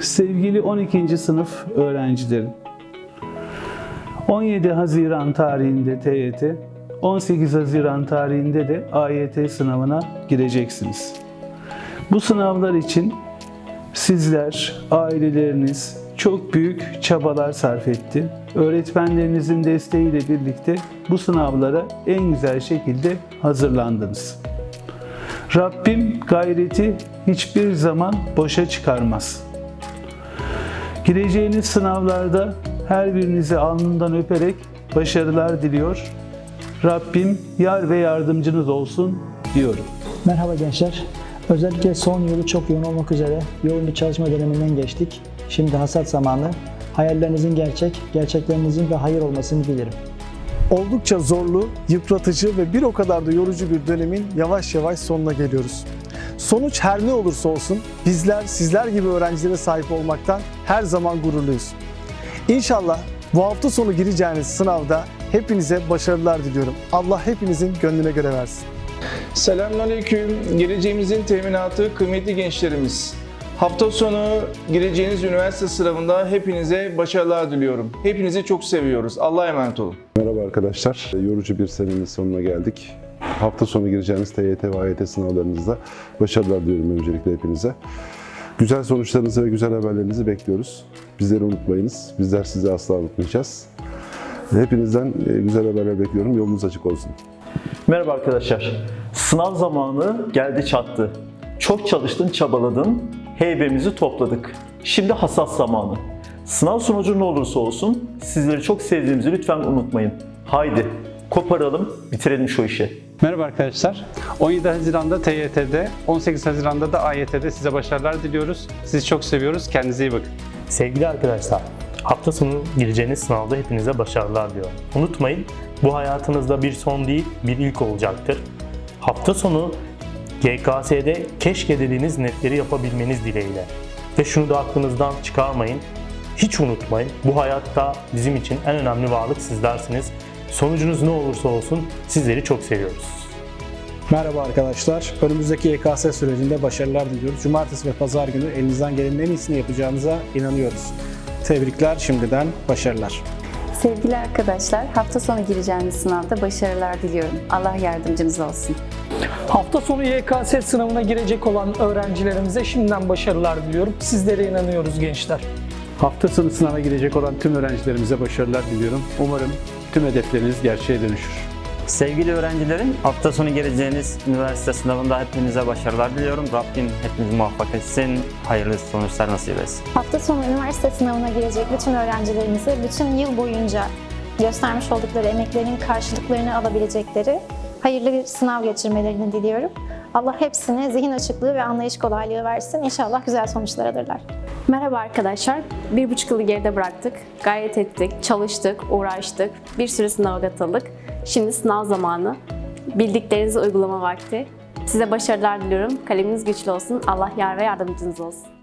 Sevgili 12. sınıf öğrencilerim, 17 Haziran tarihinde TYT, 18 Haziran tarihinde de AYT sınavına gireceksiniz. Bu sınavlar için sizler, aileleriniz çok büyük çabalar sarf etti. Öğretmenlerinizin desteğiyle birlikte bu sınavlara en güzel şekilde hazırlandınız. Rabbim gayreti hiçbir zaman boşa çıkarmaz. Gireceğiniz sınavlarda her birinizi alnından öperek başarılar diliyor. Rabbim yar ve yardımcınız olsun diyorum. Merhaba gençler. Özellikle son yılı çok yoğun olmak üzere yoğun bir çalışma döneminden geçtik. Şimdi hasat zamanı. Hayallerinizin gerçek, gerçeklerinizin de hayır olmasını dilerim. Oldukça zorlu, yıpratıcı ve bir o kadar da yorucu bir dönemin yavaş yavaş sonuna geliyoruz. Sonuç her ne olursa olsun bizler sizler gibi öğrencilere sahip olmaktan her zaman gururluyuz. İnşallah bu hafta sonu gireceğiniz sınavda hepinize başarılar diliyorum. Allah hepinizin gönlüne göre versin. Selamünaleyküm. Geleceğimizin teminatı kıymetli gençlerimiz. Hafta sonu gireceğiniz üniversite sınavında hepinize başarılar diliyorum. Hepinizi çok seviyoruz. Allah'a emanet olun. Merhaba arkadaşlar. Yorucu bir senenin sonuna geldik. Hafta sonu gireceğiniz TYT ve AYT sınavlarınızda başarılar diliyorum öncelikle hepinize. Güzel sonuçlarınızı ve güzel haberlerinizi bekliyoruz. Bizleri unutmayınız. Bizler sizi asla unutmayacağız. Hepinizden e, güzel haberler bekliyorum. Yolunuz açık olsun. Merhaba arkadaşlar. Sınav zamanı geldi çattı. Çok çalıştın, çabaladın. Heybemizi topladık. Şimdi hasat zamanı. Sınav sonucu ne olursa olsun sizleri çok sevdiğimizi lütfen unutmayın. Haydi koparalım, bitirelim şu işi. Merhaba arkadaşlar. 17 Haziran'da TYT'de, 18 Haziran'da da AYT'de size başarılar diliyoruz. Sizi çok seviyoruz. Kendinize iyi bakın. Sevgili arkadaşlar, hafta sonu gireceğiniz sınavda hepinize başarılar diliyorum. Unutmayın, bu hayatınızda bir son değil, bir ilk olacaktır. Hafta sonu GKS'de keşke dediğiniz netleri yapabilmeniz dileğiyle. Ve şunu da aklınızdan çıkarmayın, hiç unutmayın, bu hayatta bizim için en önemli varlık sizlersiniz. Sonucunuz ne olursa olsun sizleri çok seviyoruz. Merhaba arkadaşlar. Önümüzdeki YKS sürecinde başarılar diliyoruz. Cumartesi ve pazar günü elinizden gelenin en iyisini yapacağınıza inanıyoruz. Tebrikler şimdiden başarılar. Sevgili arkadaşlar, hafta sonu gireceğiniz sınavda başarılar diliyorum. Allah yardımcınız olsun. Hafta sonu YKS sınavına girecek olan öğrencilerimize şimdiden başarılar diliyorum. Sizlere inanıyoruz gençler. Hafta sonu sınava girecek olan tüm öğrencilerimize başarılar diliyorum. Umarım tüm hedefleriniz gerçeğe dönüşür. Sevgili öğrencilerim, hafta sonu gireceğiniz üniversite sınavında hepinize başarılar diliyorum. Rabbim hepinizi muvaffak etsin, hayırlı sonuçlar nasip etsin. Hafta sonu üniversite sınavına girecek bütün öğrencilerimize bütün yıl boyunca göstermiş oldukları emeklerin karşılıklarını alabilecekleri hayırlı bir sınav geçirmelerini diliyorum. Allah hepsine zihin açıklığı ve anlayış kolaylığı versin. İnşallah güzel sonuçlar alırlar. Merhaba arkadaşlar. Bir buçuk yılı geride bıraktık. Gayret ettik, çalıştık, uğraştık. Bir sürü sınava katıldık. Şimdi sınav zamanı. Bildiklerinizi uygulama vakti. Size başarılar diliyorum. Kaleminiz güçlü olsun. Allah yar ve yardımcınız olsun.